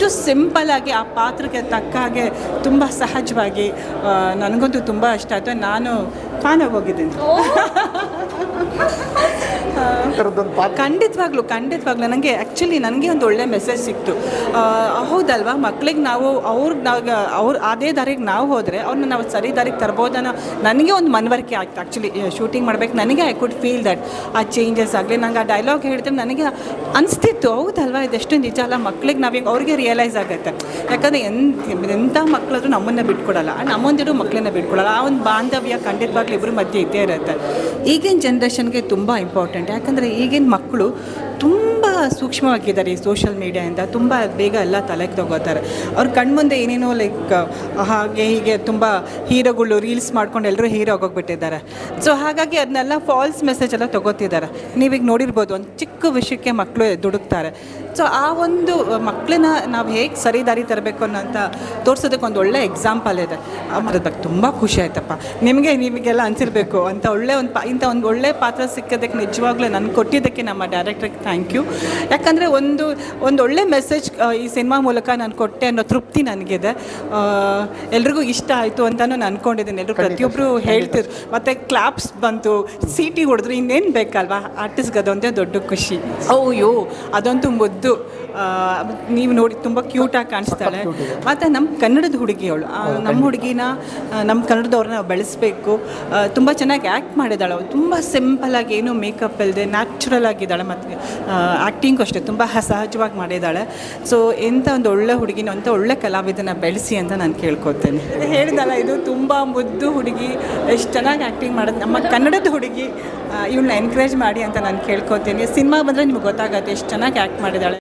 ಅಷ್ಟು ಸಿಂಪಲ್ಲಾಗಿ ಆ ಪಾತ್ರಕ್ಕೆ ತಕ್ಕ ಹಾಗೆ ತುಂಬ ಸಹಜವಾಗಿ ನನಗಂತೂ ತುಂಬ ಇಷ್ಟ. ಆಯಿತು ನಾನು ಫ್ಯಾನ್ ಹೋಗಿದ್ದೀನಿ. ಖಂಡಿತವಾಗ್ಲು ಖಂಡಿತವಾಗ್ಲೂ ಖಂಡಿತವಾಗ್ಲೂ ನನಗೆ ಆ್ಯಕ್ಚುಲಿ ನನಗೆ ಒಂದು ಒಳ್ಳೆ ಮೆಸೇಜ್ ಸಿಕ್ತು. ಹೌದಲ್ವಾ? ಮಕ್ಳಿಗೆ ನಾವು ಅವ್ರಿಗೆ ನಾವು ಅವ್ರು ಅದೇ ದಾರಿಗೆ ನಾವು ಹೋದರೆ ಅವ್ರನ್ನ ನಾವು ಸರಿ ದಾರಿಗೆ ತರ್ಬೋದನ್ನೋ ನನಗೆ ಒಂದು ಮನವರಿಕೆ ಆಯ್ತು. ಆ್ಯಕ್ಚುಲಿ ಶೂಟಿಂಗ್ ಮಾಡ್ಬೇಕು. ನನಗೆ ಐ ಕುಡ್ ಫೀಲ್ ದಟ್ ಆ ಚೇಂಜಸ್ ಆಗಲಿ. ನಂಗೆ ಆ ಡೈಲಾಗ್ ಹೇಳಿದ್ರೆ ನನಗೆ ಅನಿಸ್ತಿತ್ತು. ಹೌದಲ್ವಾ? ಇದೆಷ್ಟು ನಿಜ ಅಲ್ಲ. ಮಕ್ಳಿಗೆ ನಾವೀಗ ಅವ್ರಿಗೆ ರಿಯಲೈಸ್ ಆಗುತ್ತೆ. ಯಾಕಂದರೆ ಎಂಥ ಎಂಥ ಮಕ್ಕಳಾದ್ರೂ ನಮ್ಮನ್ನು ಬಿಟ್ಕೊಡಲ್ಲ. ನಮ್ಮೊಂದಿಡು ಮಕ್ಕಳನ್ನ ಬಿಟ್ಕೊಡಲ್ಲ. ಆ ಒಂದು ಬಾಂಧವ್ಯ ಖಂಡಿತವಾಗ್ಲೂ ಇಬ್ಬರ ಮಧ್ಯೆ ಇದ್ದೇ ಇರುತ್ತೆ. ಈಗಿನ ಜನ್ರೇಷನ್ಗೆ ತುಂಬ ಇಂಪಾರ್ಟೆಂಟ್ ಯಾಕಂದರೆ ಈಗಿನ ಮಕ್ಕಳು ತುಂಬ ಸೂಕ್ಷ್ಮವಾಗಿದ್ದಾರೆ ಈ ಸೋಷಿಯಲ್ ಮೀಡಿಯಾಯಿಂದ ತುಂಬ ಬೇಗ ಎಲ್ಲ ತಲೆಗೆ ತಗೋತಾರೆ. ಅವ್ರ ಕಣ್ಮುಂದೆ ಏನೇನೋ ಲೈಕ್ ಹಾಗೆ ಹೀಗೆ ತುಂಬ ಹೀರೋಗಳು ರೀಲ್ಸ್ ಮಾಡ್ಕೊಂಡು ಎಲ್ಲರೂ ಹೀರೋ ಆಗೋಗ್ಬಿಟ್ಟಿದ್ದಾರೆ. ಸೊ ಹಾಗಾಗಿ ಅದನ್ನೆಲ್ಲ ಫಾಲ್ಸ್ ಮೆಸೇಜ್ ಎಲ್ಲ ತಗೋತಿದ್ದಾರೆ. ನೀವೀಗ ನೋಡಿರ್ಬೋದು, ಒಂದು ಚಿಕ್ಕ ವಿಷಯಕ್ಕೆ ಮಕ್ಕಳು ದುಡುಕ್ತಾರೆ. ಸೊ ಆ ಒಂದು ಮಕ್ಕಳನ್ನ ನಾವು ಹೇಗೆ ಸರಿ ದಾರಿ ತರಬೇಕು ಅನ್ನೋಂಥ ತೋರಿಸೋದಕ್ಕೆ ಒಂದು ಒಳ್ಳೆ ಎಕ್ಸಾಂಪಲ್ ಇದೆ. ಅದ್ರ ಬಗ್ಗೆ ತುಂಬ ಖುಷಿ ಆಯ್ತಪ್ಪ. ನಿಮಗೆ ನಿಮಗೆಲ್ಲ ಅನಿಸಿರ್ಬೇಕು. ಅಂತ ಒಳ್ಳೆ ಒಂದು ಪಾ ಇಂಥ ಒಂದು ಒಳ್ಳೆ ಪಾತ್ರ ಸಿಕ್ಕೋದಕ್ಕೆ ನಿಜವಾಗ್ಲೂ ನನಗೆ ಕೊಟ್ಟಿದ್ದಕ್ಕೆ ನಮ್ಮ ಡೈರೆಕ್ಟ್ರಿಗೆ ಥ್ಯಾಂಕ್ ಯು ಯಾಕಂದರೆ ಒಂದು ಒಂದು ಒಳ್ಳೆ ಮೆಸೇಜ್ ಈ ಸಿನಿಮಾ ಮೂಲಕ ನಾನು ಕೊಟ್ಟೆ ಅನ್ನೋ ತೃಪ್ತಿ ನನಗಿದೆ. ಎಲ್ರಿಗೂ ಇಷ್ಟ ಆಯಿತು ಅಂತಲೂ ನಾನು ಅಂದ್ಕೊಂಡಿದ್ದೀನಿ ಎಲ್ಲರೂ ಪ್ರತಿಯೊಬ್ಬರು ಹೇಳ್ತಿದ್ರು ಮತ್ತು ಕ್ಲಾಪ್ಸ್ ಬಂತು ಸೀಟಿ ಹೊಡೆದ್ರು ಇನ್ನೇನು ಬೇಕಲ್ವಾ? ಆರ್ಟಿಸ್ಟ್ಗೆ ಅದೊಂದೇ ದೊಡ್ಡ ಖುಷಿ. ಅಯ್ಯೋ ಅದಂತೂ ಮುದ್ದು. ನೀವು ನೋಡಿ ತುಂಬ ಕ್ಯೂಟಾಗಿ ಕಾಣಿಸ್ತಾಳೆ. ಮತ್ತು ನಮ್ಮ ಕನ್ನಡದ ಹುಡುಗಿಯವಳು ನಮ್ಮ ಹುಡುಗಿನ ನಮ್ಮ ಕನ್ನಡದವ್ರನ್ನ ಬೆಳೆಸಬೇಕು. ತುಂಬ ಚೆನ್ನಾಗಿ ಆ್ಯಕ್ಟ್ ಮಾಡಿದ್ದಾಳೆ ಅವಳು. ತುಂಬ ಆಗಿ ಏನೂ ಮೇಕಪ್ ಇಲ್ಲದೆ ನ್ಯಾಚುರಲ್ ಆಗಿದ್ದಾಳೆ ಮತ್ತು. ಆ್ಯಕ್ಟಿಂಗು ಅಷ್ಟೇ ತುಂಬ ಸಹಜವಾಗಿ ಮಾಡಿದ್ದಾಳೆ. ಸೊ ಎಂಥ ಒಂದು ಒಳ್ಳೆ ಹುಡುಗಿನ ಅಂತ ಒಳ್ಳೆ ಕಲಾವಿದನ ಬೆಳೆಸಿ ಅಂತ ನಾನು ಕೇಳ್ಕೊತೇನೆ ಹೇಳಿದಲ್ಲ ಇದು ತುಂಬ ಮುದ್ದು ಹುಡುಗಿ, ಎಷ್ಟು ಚೆನ್ನಾಗಿ ಆ್ಯಕ್ಟಿಂಗ್ ಮಾಡೋದು ನಮ್ಮ ಕನ್ನಡದ ಹುಡುಗಿ ಇವಳನ್ನ ಎನ್ಕರೇಜ್ ಮಾಡಿ ಅಂತ ನಾನು ಕೇಳ್ಕೊತೀನಿ ಸಿನಿಮಾ ಬಂದರೆ ನಿಮ್ಗೆ ಗೊತ್ತಾಗುತ್ತೆ ಎಷ್ಟು ಚೆನ್ನಾಗಿ ಆ್ಯಕ್ಟ್ ಮಾಡಿದ್ದಾಳೆ.